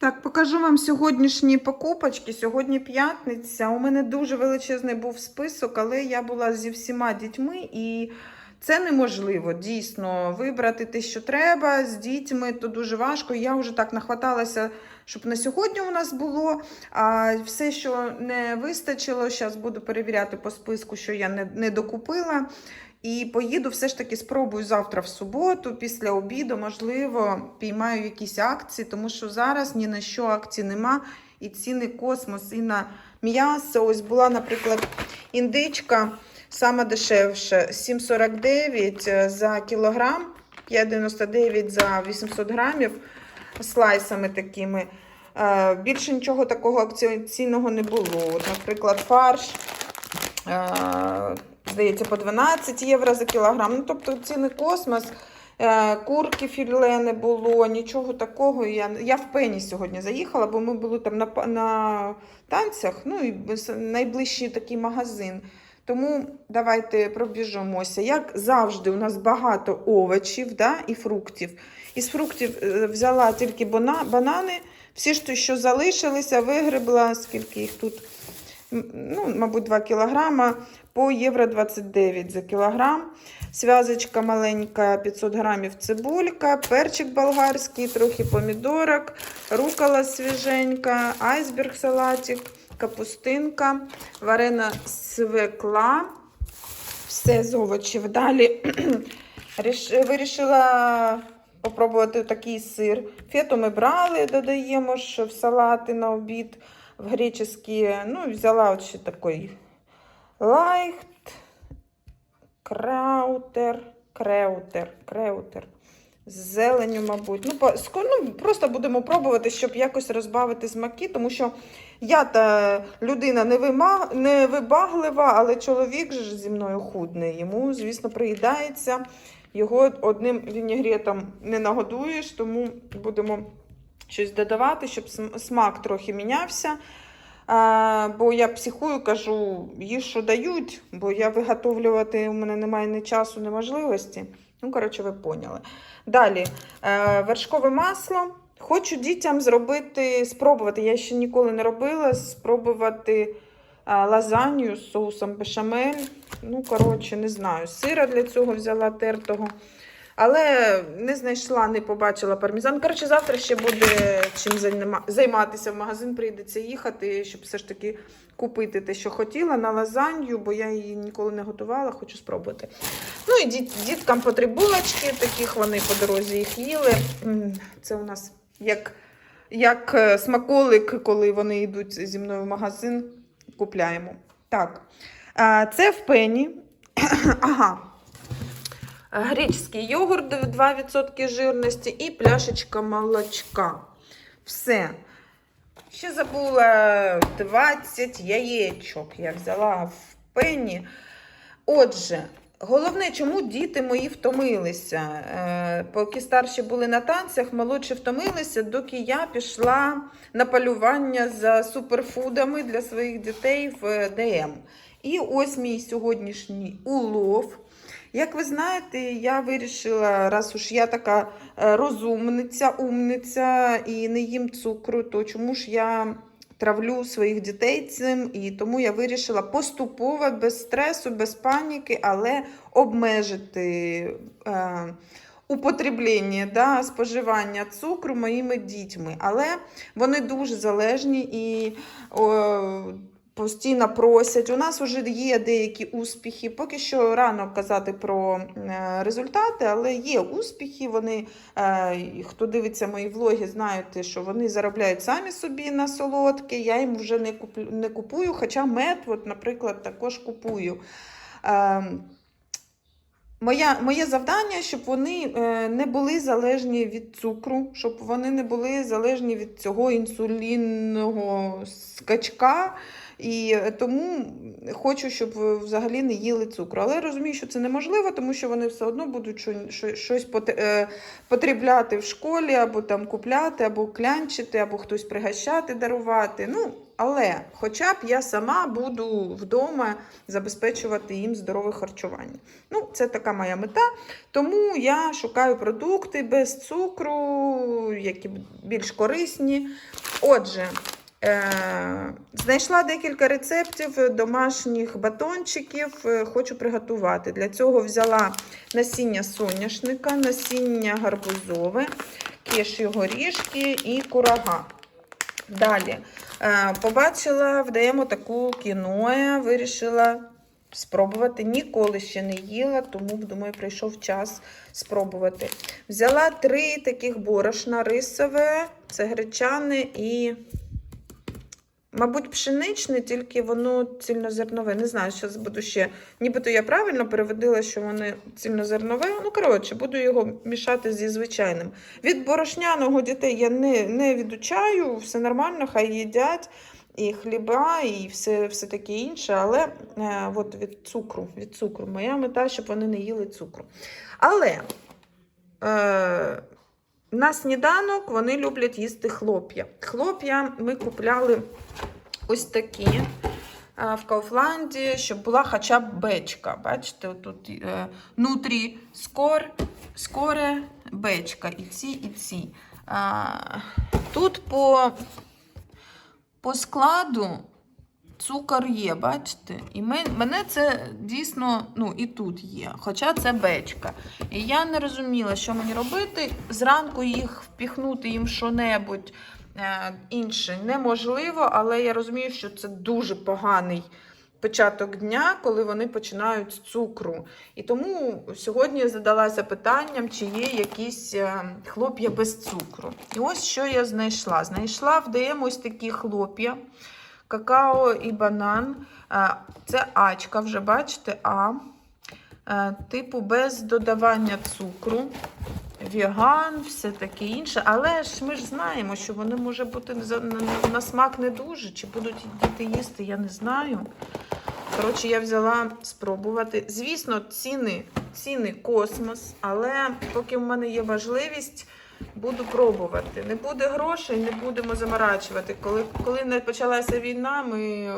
Так, покажу вам сьогоднішні покупочки. Сьогодні п'ятниця. У мене дуже величезний був список, але я була зі всіма дітьми і. Це неможливо дійсно вибрати те, що треба з дітьми, то дуже важко. Я вже так нахваталася, щоб на сьогодні у нас було. А все, що не вистачило, зараз буду перевіряти по списку, що я не, не докупила. І поїду все ж таки спробую завтра в суботу, після обіду, можливо, піймаю якісь акції, тому що зараз ні на що акцій нема. І ціни космос, і на м'ясо. Ось була, наприклад, індичка. Саме дешевше 7,49 за кілограм, 5,99 за 800 грамів слайсами такими. Е, Більше нічого такого акційного не було. От, наприклад, фарш, е, здається, по 12 євро за кілограм. Ну, тобто ціни космос. Е, Курки філе не було, нічого такого. Я, я в пені сьогодні заїхала, бо ми були там на, на танцях, ну і найближчий такий магазин. Тому давайте пробіжимося. Як завжди, у нас багато овочів да, і фруктів. Із фруктів е, взяла тільки бана- банани. Всі що залишилися, вигребла, скільки їх тут, ну, мабуть, 2 кілограма, по євро 29 за кілограм. Зв'язочка маленька, 500 грамів цибулька, перчик болгарський, трохи помідорок, рукола свіженька, айсберг салатик, капустинка, варена свекла. Все з овочів. Далі вирішила попробувати такий сир. Фету ми брали, додаємо ж в салати на обід, в греческий. Ну, взяла от ще такий лайхт, краутер, креутер, креутер. З зеленю, мабуть. Ну, по- ну, просто будемо пробувати, щоб якось розбавити смаки, тому що я та людина не, вима... не вибаглива, але чоловік ж зі мною худний. Йому, звісно, приїдається. Його одним вінігретом не нагодуєш, тому будемо щось додавати, щоб смак трохи мінявся. А, бо я психую, кажу, їж, що дають, бо я виготовлювати у мене немає ні часу, ні можливості. Ну, коротше, ви поняли. Далі, е, вершкове масло. Хочу дітям зробити, спробувати. Я ще ніколи не робила, спробувати лазанью з соусом бешамель. Ну, коротше, не знаю. Сира для цього взяла тертого. Але не знайшла, не побачила пармезан. Коротше, завтра ще буде чим займатися. В магазин прийдеться їхати, щоб все ж таки купити те, що хотіла на лазанью, бо я її ніколи не готувала, хочу спробувати. Ну і діт, діткам по три булочки, таких вони по дорозі їх їли. Це у нас як, як е, смаколик, коли вони йдуть зі мною в магазин, купляємо. Так, це в пені. ага. Греческий йогурт 2% жирності і пляшечка молочка. Все. Ще забула 20 яєчок. Я взяла в пені. Отже, головне, чому діти мої втомилися. Е, Поки старші були на танцях, молодші втомилися, доки я пішла на полювання за суперфудами для своїх дітей в ДМ. І ось мій сьогоднішній улов. Як ви знаєте, я вирішила, раз уж я така е, розумниця, умниця і не їм цукру, то чому ж я травлю своїх дітей цим? І тому я вирішила поступово, без стресу, без паніки, але обмежити. Е, Употреблення, да, споживання цукру моїми дітьми, але вони дуже залежні і о, постійно просять. У нас вже є деякі успіхи. Поки що рано казати про е, результати, але є успіхи. Вони, е, хто дивиться мої влоги, знають, що вони заробляють самі собі на солодке. Я їм вже не куплю, не купую, хоча мед, от, наприклад, також купую. Е, Моя, моє завдання, щоб вони не були залежні від цукру, щоб вони не були залежні від цього інсулінного скачка, І тому хочу, щоб ви взагалі не їли цукру. Але розумію, що це неможливо, тому що вони все одно будуть що- що- щось е, потребляти в школі, або там купляти, або клянчити, або хтось пригощати, дарувати. Ну, але хоча б я сама буду вдома забезпечувати їм здорове харчування. Ну, це така моя мета. Тому я шукаю продукти без цукру, які більш корисні. Отже, е- знайшла декілька рецептів домашніх батончиків, е, хочу приготувати. Для цього взяла насіння соняшника, насіння гарбузове, кеші горішки і курага. Далі е, побачила, вдаємо таку кіноя, вирішила спробувати. Ніколи ще не їла, тому думаю, прийшов час спробувати. Взяла три таких борошна рисове, це гречане і, мабуть, пшеничне, тільки воно цільнозернове. Не знаю, зараз буду ще. Нібито я правильно переводила, що воно цільнозернове. Ну, коротше, буду його мішати зі звичайним. Від борошняного дітей я не, не відучаю, все нормально, хай їдять. І хліба, і все, все таке інше, але е, от від цукру, від цукру. Моя мета, щоб вони не їли цукру. Але е, на сніданок вони люблять їсти хлоп'я. Хлоп'я ми купляли ось такі е, в Кауфланді, щоб була хоча б бечка. Бачите, тут е, нутрі скор, скоре бечка. І ці, і ці. Тут по, по складу цукор є, бачите? І мене це дійсно, ну і тут є, хоча це бечка. І я не розуміла, що мені робити. Зранку їх впіхнути їм що-небудь е, інше неможливо, але я розумію, що це дуже поганий початок дня, коли вони починають з цукру. І тому сьогодні я задалася питанням, чи є якісь е, хлоп'я без цукру. І ось що я знайшла. Знайшла в ДМ ось такі хлоп'я, какао і банан. Е, Це ачка, вже бачите, А. Е, Типу без додавання цукру. Віган, все таке інше. Але ж ми ж знаємо, що вони може бути на, смак не дуже. Чи будуть діти їсти, я не знаю. Коротше, я взяла спробувати. Звісно, ціни, ціни космос, але поки в мене є можливість, буду пробувати. Не буде грошей, не будемо заморачувати. Коли, коли не почалася війна, ми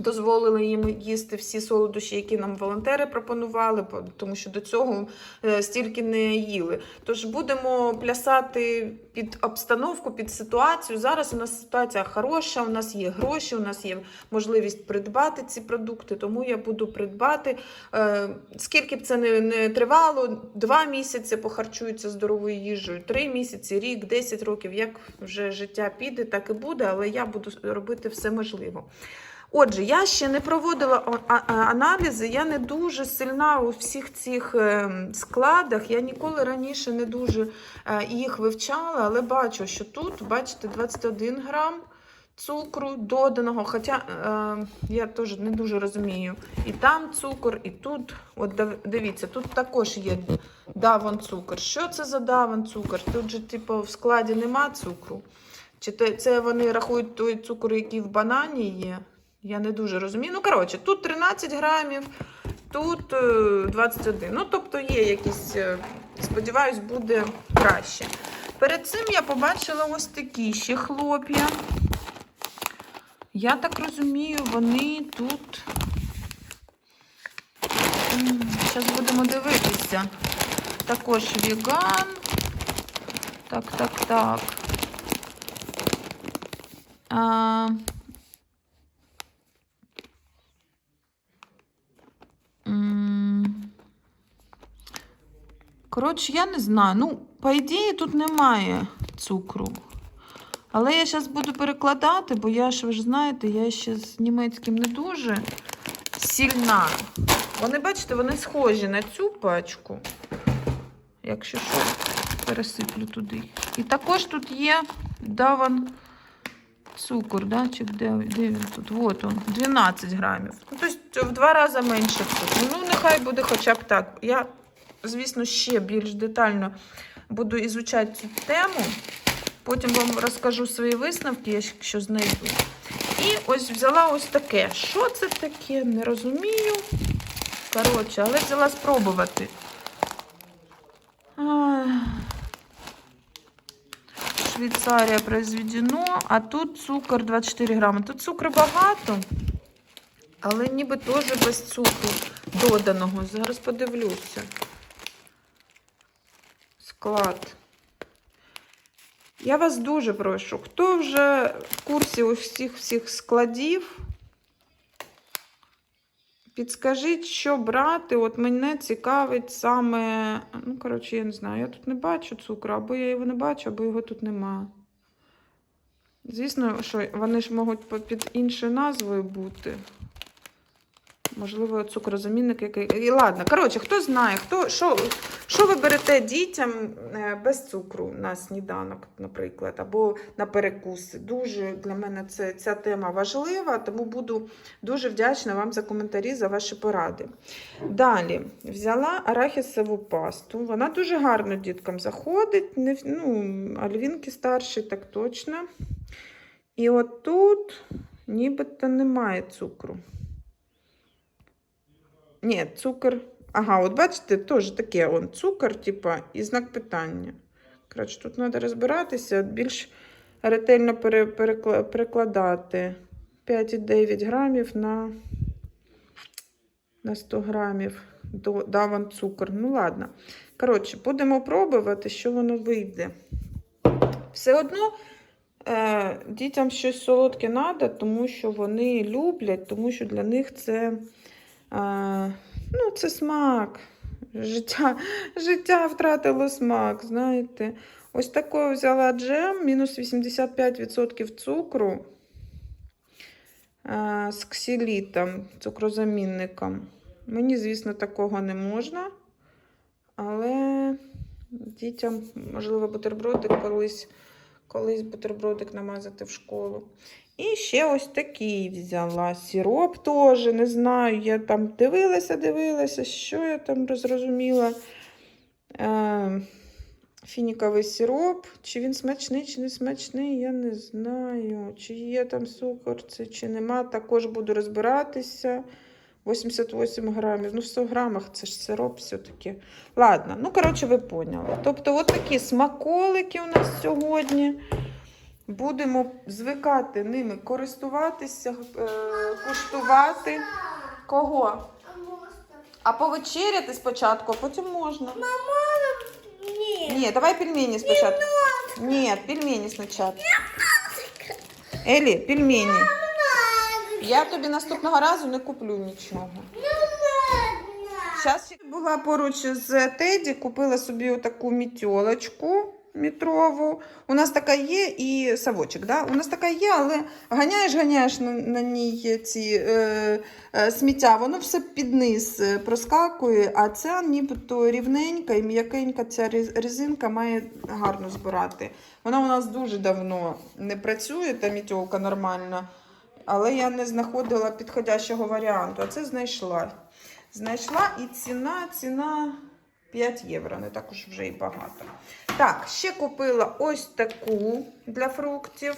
дозволили їм їсти всі солодощі, які нам волонтери пропонували, тому що до цього е, стільки не їли. Тож будемо плясати під обстановку, під ситуацію. Зараз у нас ситуація хороша, у нас є гроші, у нас є можливість придбати ці продукти, тому я буду придбати. Е, Скільки б це не, тривало, два місяці похарчуються здоровою їжею, три місяці, рік, 10 років, як вже життя піде, так і буде, але я буду робити все можливо. Отже, я ще не проводила аналізи, я не дуже сильна у всіх цих е, складах. Я ніколи раніше не дуже е, їх вивчала, але бачу, що тут, бачите, 21 грам цукру доданого. Хоча е, я теж не дуже розумію. І там цукор, і тут. От дивіться, тут також є даван цукор. Що це за даван цукор? Тут же, типу, в складі нема цукру. Чи це вони рахують той цукор, який в банані є? Я не дуже розумію. Ну, коротше, тут 13 грамів, тут е, 21. Ну, тобто є якісь, е, сподіваюсь, буде краще. Перед цим я побачила ось такі ще хлоп'я. Я так розумію, вони тут. Зараз будемо дивитися. Також веган. Так, так, так. А... Коротше, я не знаю. Ну, по ідеї, тут немає цукру. Але я зараз буду перекладати, бо я ж, ви ж знаєте, я ще з німецьким не дуже сильна. Вони, бачите, вони схожі на цю пачку. Якщо що, пересиплю туди. І також тут є даван цукор, да? Чи де, де він тут? Вот он, 12 грамів. Ну, тобто в два рази менше. Ну, нехай буде хоча б так. Я, звісно, ще більш детально буду ізучати цю тему. Потім вам розкажу свої висновки, якщо знайду. І ось взяла ось таке. Що це таке? Не розумію. Коротше, але взяла спробувати. Швейцарія произведено, а тут цукор 24 грами. Тут цукру багато, але ніби теж без цукру доданого. Зараз подивлюся. Склад. Я вас дуже прошу, хто вже в курсі усіх всіх складів, підскажіть, що брати. От мене цікавить саме. Ну, коротше, я не знаю, я тут не бачу цукру, або я його не бачу, або його тут нема. Звісно, що вони ж можуть під іншою назвою бути. Можливо, цукрозамінник який. І ладно, коротше, хто знає, хто, що, що ви берете дітям е, без цукру на сніданок, наприклад, або на перекуси. Дуже для мене це, ця тема важлива, тому буду дуже вдячна вам за коментарі, за ваші поради. Далі взяла арахісову пасту. Вона дуже гарно діткам заходить. Не, ну, альвінки старші, так точно. І от тут нібито немає цукру. Ні, цукор. Ага, от бачите, теж таке он цукор, типа, і знак питання. Коротше, тут треба розбиратися, більш ретельно пере, перекла- перекладати 5,9 грамів на, на 100 грамів. До, да, цукор. Ну, ладно. Коротше, будемо пробувати, що воно вийде. Все одно е, дітям щось солодке треба, тому що вони люблять, тому що для них це. Ну, це смак. Життя, життя втратило смак, знаєте. Ось такою взяла джем, мінус 85% цукру а, з ксілітом, цукрозамінником. Мені, звісно, такого не можна. Але дітям, можливо, бутербродик колись, колись бутербродик намазати в школу. І ще ось такий взяла. Сироп теж, не знаю. Я там дивилася, дивилася, що я там зрозуміла. Е, фініковий сироп. Чи він смачний, чи не смачний, я не знаю. Чи є там цукор, чи нема. Також буду розбиратися. 88 грамів. Ну, в 100 грамах це ж сироп все-таки. Ладно, ну, коротше, ви поняли. Тобто, от такі смаколики у нас сьогодні. Будемо звикати ними користуватися, е, куштувати. Кого? А повечеряти спочатку, а потім можна. Мама, Ні. Ні, давай пельмені спочатку. Ні, пельмені спочатку. Елі, пельмені. Я тобі наступного разу не куплю нічого. Зараз була поруч з Теді, купила собі таку мітьолочку метрову. У нас така є і совочок. Да? У нас така є, але ганяєш, ганяєш на, на ній ці е, е, сміття, воно все під низ е, проскакує, а ця нібито рівненька і м'якенька ця рез- резинка має гарно збирати. Вона у нас дуже давно не працює, та мітьолка нормальна, але я не знаходила підходящого варіанту, а це знайшла. Знайшла і ціна, ціна 5 євро, не так уж вже і багато. Так, ще купила ось таку для фруктів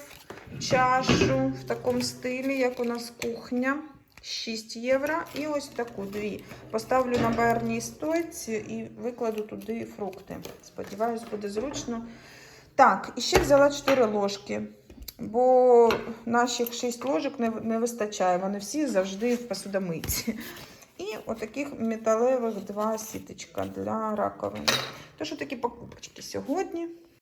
чашу в такому стилі, як у нас кухня. 6 євро. І ось таку дві. Поставлю на барній стойці і викладу туди фрукти. Сподіваюсь, буде зручно. Так, і ще взяла 4 ложки. Бо наших 6 ложок не, не вистачає. Вони всі завжди в посудомийці. І отаких металевих два сіточка для раковин. Тож такі покупочки сьогодні.